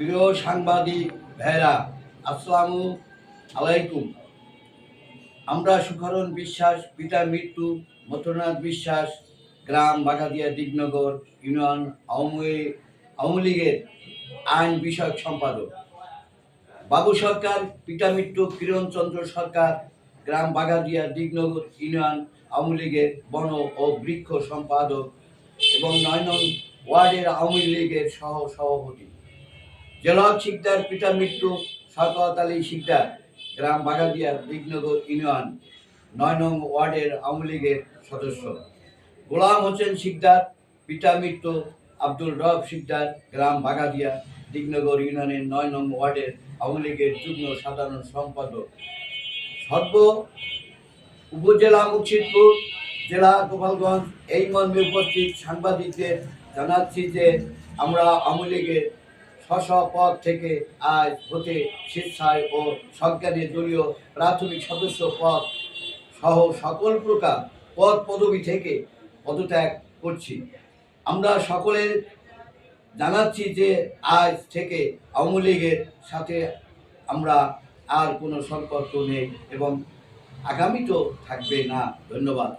প্রিয় সাংবাদিক ভাইরা আসসালামু আলাইকুম। আমরা সুখরণ বিশ্বাস, পিতা মৃত্যু, মথুরনাথ বিশ্বাস, গ্রাম বাগাদিয়া দিগনগর ইউনিয়ন আওয়ামী আওয়ামী লীগের আইন বিষয়ক সম্পাদক। বাবু সরকার, পিতা মৃত্যু, কিরণ চন্দ্র সরকার, গ্রাম বাগাদিয়া দিগনগর ইউনিয়ন আওয়ামী লীগের বন ও বৃক্ষ সম্পাদক এবং নয় নং ওয়ার্ডের আওয়ামী লীগের সহ সভাপতি জেলার শিকদার পিতা মৃত্যু শওকত আলী শিকদার, গ্রাম বাগাদিয়া দিগনগর ইউনিয়ন, নয় নং ওয়ার্ডের আওয়ামী লীগের সদস্য। গোলাম হোসেন শিকদার, পিতা মৃত্যু আব্দুল রব শিকদার, গ্রাম বাগাদিয়া দিগনগর ইউনিয়নের নয় নং ওয়ার্ডের আওয়ামী লীগের যুগ্ম সাধারণ সম্পাদক। সর্ব উপজেলা মুর্শিদপুর, জেলা গোপালগঞ্জ, এই মর্মে উপস্থিত সাংবাদিকদের জানাচ্ছি যে আমরা আওয়ামী লীগের স্ব পদ থেকে আজ হতে স্বেচ্ছায় ও সজ্ঞানে দলীয় প্রাথমিক সদস্য পদ সহ সকল প্রকার পদ পদবি থেকে পদত্যাগ করছি। আমরা সকলের জানাচ্ছি যে আজ থেকে আওয়ামী লীগের সাথে আমরা আর কোনো সম্পর্ক নেই এবং আগামী তো থাকবে না। ধন্যবাদ।